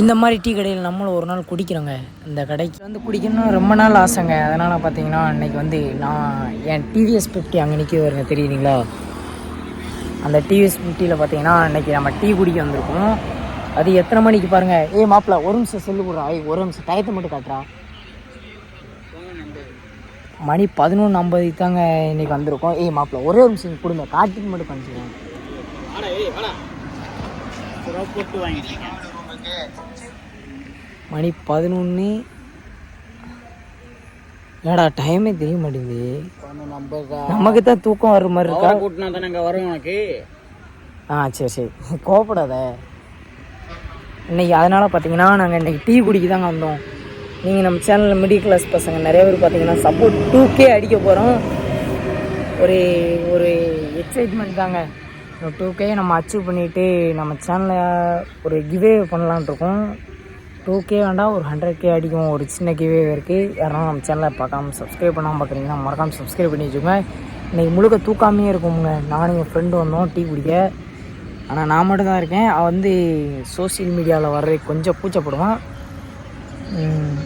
இந்த மாதிரி டீ கடையில் நம்மளும் ஒரு நாள் குடிக்கிறோங்க. இந்த கடைக்கு வந்து குடிக்கணும்னு ரொம்ப நாள் ஆசைங்க. அதனால் பார்த்தீங்கன்னா அன்றைக்கி வந்து நான் என் டிவிஎஸ் ஃபிஃப்டி அங்கே நிற்க வருங்க. தெரியுதுங்களா? அந்த டிவிஎஸ் ஃபிஃப்டியில் பார்த்தீங்கன்னா அன்னைக்கு நம்ம டீ குடிக்க வந்திருக்கோம். அது எத்தனை மணிக்கு பாருங்கள் ஏய் மாப்பிள்ள ஒரு நிமிஷம் சொல்லு கொடுறா ஏய் ஒரு நிமிஷம். டயத்தை மட்டும் காட்டுறா. மணி பதினொன்று ஐம்பதுக்கு தாங்க இன்னைக்கு வந்திருக்கோம். ஏய் மாப்பிள்ள ஒரே ஒரு நிமிஷம் கொடுங்க. காட்டுக்கு மட்டும் பண்ணிக்கிறேன் மணி பதினொன்று ஏடா டைமே தெரிய மாட்டேங்குது. நமக்கு தான் தூக்கம் வர்ற மாதிரி இருக்கா? கூட்டினா தானே அங்கே வரும் உனக்கு. ஆ சரி சரி. கோவப்படாத. இன்னைக்கு அதனால் பார்த்தீங்கன்னா நாங்கள் இன்னைக்கு டீ குடிக்க தாங்க வந்தோம். நீங்கள் நம்ம சேனலில் மிடில் கிளாஸ் பசங்க நிறைய பேர் பார்த்தீங்கன்னா சப்போர்ட் டூ கே அடிக்க போகிறோம் ஒரு ஒரு எக்ஸைட்மெண்ட் தாங்க. டூ கே நம்ம அச்சீவ் பண்ணிவிட்டு நம்ம சேனலில் ஒரு கிவே பண்ணலான்ட்டு இருக்கோம். டூ கே வேண்டாம் ஒரு ஹண்ட்ரட் கே அடிக்கும். ஒரு சின்ன கிவே இருக்குது யாரும் நம்ம சேனலை பார்க்காம சப்ஸ்கிரைப் பண்ணாமல் பார்க்குறீங்கன்னா மறக்காமல் சப்ஸ்கிரைப் பண்ணி வச்சுக்கோங்க. இன்றைக்கி முழுக்க தூக்காமையே இருக்குங்க நானும் என் ஃப்ரெண்டு வந்தோம் டீ குடிக்க. ஆனால் நான் மட்டும் தான் இருக்கேன். அவன் வந்து சோஷியல் மீடியாவில் வர்றது கொஞ்சம் கூச்சப்படுவான். இன்றைக்கி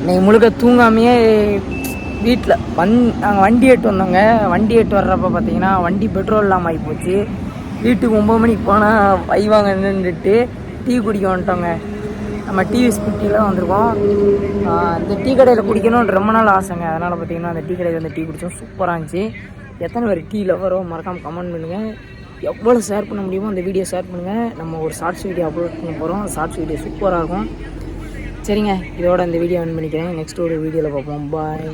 இன்னைக்கு முழுக்க தூங்காமையே வீட்டில் வந் நாங்கள் வண்டி எட்டு வந்தோங்க. வண்டி எட்டு வர்றப்ப பார்த்தீங்கன்னா வண்டி பெட்ரோல் இல்லாமல் ஆகி போச்சு வீட்டுக்கு ஒம்பது மணிக்கு போனால் வைவாங்க நின்றுட்டு டீ குடிக்க வந்துட்டோங்க. நம்ம டிவி ஸ்பிட்டியில் வந்திருக்கோம். இந்த டீ கடையில் குடிக்கணும்னு ரொம்ப நாள் ஆசைங்க. அதனால் பார்த்தீங்கன்னா அந்த டீ கடையில் வந்து டீ குடித்தோம் சூப்பராக இருந்துச்சு. எத்தனை பேர் டீ லவரோ மறக்காமல் கமெண்ட் பண்ணுங்கள் எவ்வளோ ஷேர் பண்ண முடியுமோ அந்த வீடியோ ஷேர் பண்ணுங்கள் நம்ம ஒரு ஷார்ட்ஸ் வீடியோ அப்லோட் பண்ண போகிறோம் ஷார்ட்ஸ் வீடியோ சூப்பராக இருக்கும். சரிங்க. இதோட இந்த வீடியோ ஆன் பண்ணிக்கிறேன். நெக்ஸ்ட் ஒரு வீடியோவில் பார்ப்போம். பாய்